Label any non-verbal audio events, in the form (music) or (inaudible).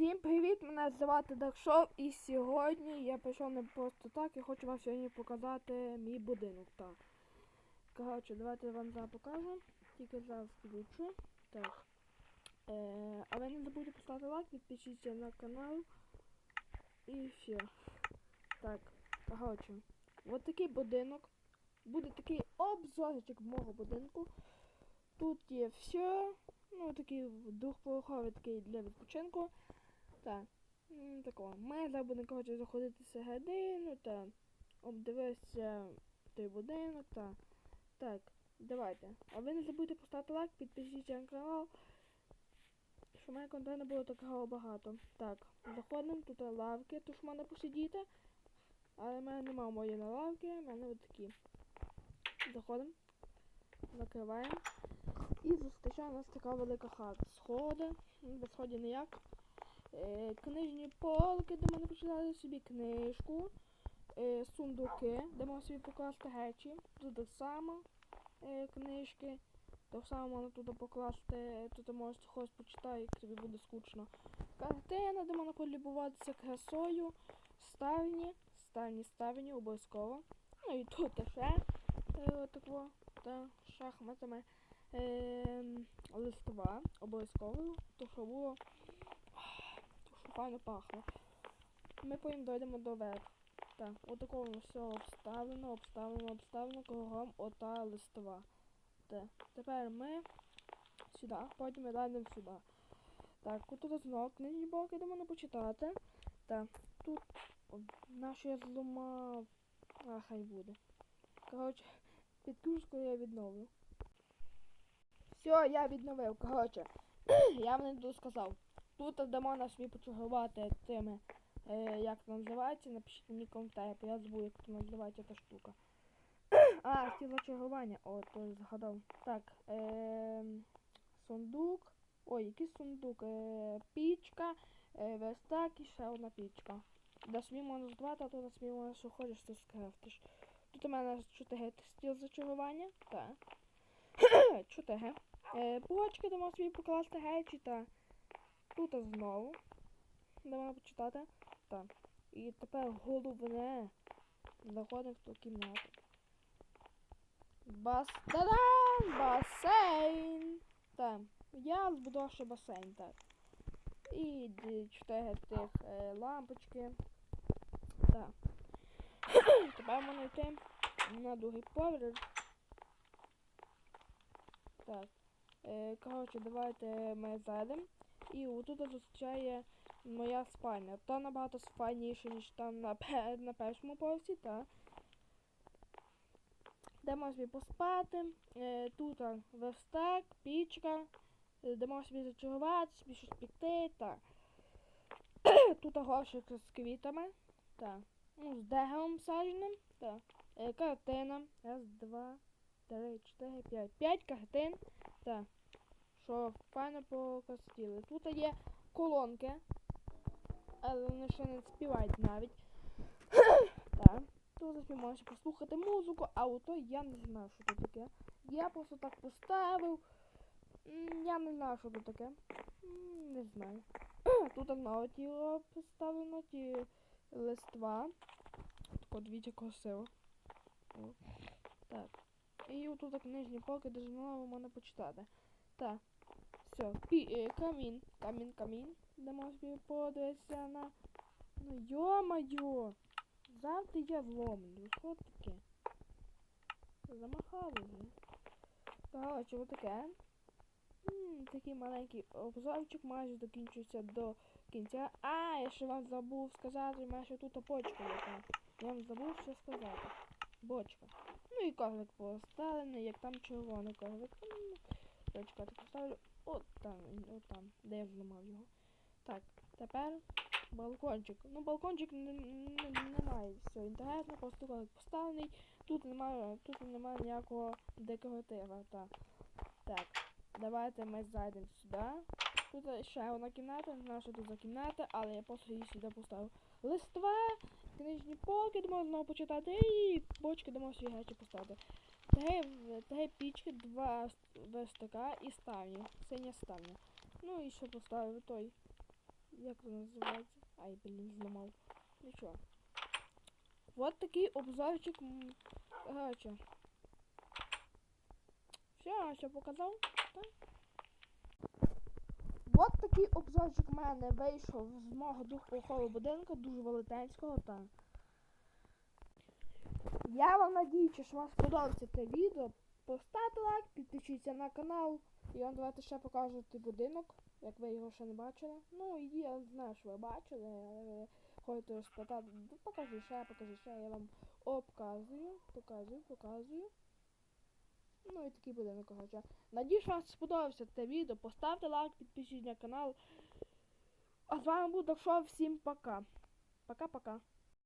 Всім привіт! Мене звати Даршов і сьогодні я прийшов не просто так і хочу вам сьогодні показати мій будинок. Так. Коротше, давайте я вам зараз покажу. Тільки зараз включу. Так. Е, ви не забудьте поставити лайк, підпишіться на канал. І все. Так, коротше. Ось такий будинок. Буде такий обзорчик мого будинку. Тут є все. Ну, такий двохповерховий такий для відпочинку. Так. м, Такого. Ми зараз будемо коротше, заходити всередину та обдивитися той будинок. Та. Так, давайте. А ви не забудьте поставити лайк, підпишіться на канал. Щоб мене контенту було такого багато. Так, заходимо, тут лавки, тож можна посидіти. Але в мене немає моєї на лавки, в мене от такі. Заходимо, закриваємо. І зустрічає нас така велика хата. Сходи, без сходів ніяк. Е, книжні полки, де можна почитати собі книжку. Е, сундуки, де можна собі покласти речі. Тут так само е, книжки. Так само можна туди покласти, тут можна щось почитати, як тобі буде скучно. Картина, де можна полюбуватися красою. Ставні, ставні, ставні, обов'язково. Ну і тут ще е, та шахматами. Ем, листова обов'язково, то що було файно пахло. Ми потім дойдемо до верх. Так, отакого воно все обставлено, обставлено, обставлено, кругом ота листова. Так, тепер ми сюди, потім ми дійдемо сюди. Так, тут знову книжні блоки, де можна почитати. Так, тут нашу я зламав. А, хай буде. Коротше, підключку я відновлю. Все, я відновив. Коротше, (clears throat) я вам не сказав. Тут де можна собі почергувати цими, е, як це називається, напишіть мені коментарі, бо я забув, як це називається та штука. (clears throat) а, стіл чергування. О, то згадав. Так, е, сундук. Ой, який сундук? Е, пічка, е, верстак і ще одна пічка. Де собі можна здавати, а то на собі можна що скрафтиш. Тут у мене 4 стіл зачарування. Так. (clears throat) 4. Е, Полочки, де можна собі покласти речі та тут знову. Можна почитати. Так. І тепер головне. Заходимо в ту кімнату. Бас... Та-дам! Басейн! Так. Я збудував ще басейн, так. І чотири тих е, лампочки. Так. (clears throat) Тепер можна йти на другий поверх. Так. Е, коротше, давайте ми зайдемо. І отут зустрічає моя спальня. Та набагато файніше, ніж там на, на першому поверсі, та. Де можна собі поспати. Е, тут верстак, пічка, е, де можна собі зачарувати, собі щось піти, та. (coughs) тут горшик з квітами, та. Ну, з деревом садженим, та. Е, картина. Раз, два, три, чотири, п'ять. П'ять картин. Так. Що файно покостіли. Тут є колонки. Але вони ще не співають навіть. (coughs) так. Тут ви можете послухати музику, а ото я не знаю, що це таке. Я просто так поставив. Я не знаю, що це таке. Не знаю. (coughs) Тут нове тіло поставлено, ті листва. Так, дивіться, красиво. Так. І отут книжні полки, де знову можна почитати. Так. Все. Е, камін. Камін, камін. Можна собі подивитися на. Ну йо-моє! Завтра я зломлю. Що таке? Замахали вже. Коротше, отаке. М, Такий маленький обзорчик майже закінчується до кінця. А, я ще вам забув сказати, у мене ще тут бочка яка. Я вам забув ще сказати. Бочка. Ну і козлик поставлений, як там червоний козлик. Я чекати поставлю. От там, от там, де я зламав його. Так, тепер балкончик. Ну, балкончик не, не, немає все інтересно, просто поставлений. Тут немає, тут немає ніякого декоратива. Так. Так, давайте ми зайдемо сюди. Тут ще одна кімната, не знаю, що тут за кімната, але я просто її сюди поставив. Листва, книжні полки, можна знову почитати, і бочки, де можна свої поставити. Три, пічки, два верстака і ставні. Синя ставня. Ну і що поставив той як це називається? Ай, блін, зламав. Нічого. Вот такий обзорчик. Короче. Все, все показав? Так? Вот такий обзорчик в мене вийшов з мого двохповерхового будинку, дуже велетенського, та. Я вам надіюся, що вам сподобається це відео. Поставте лайк, підпишіться на канал. І вам давайте ще покажу той будинок, як ви його ще не бачили. Ну, і я знаю, що ви бачили, хочете розпитати. Ну, покажи ще, покажи ще, я вам обказую, показую, показую. Ну і такий будинок, коротше. Надіюсь, вам сподобався це відео. Поставте лайк, підпишіться на канал. А з вами був Докшов. Всім пока. Пока-пока.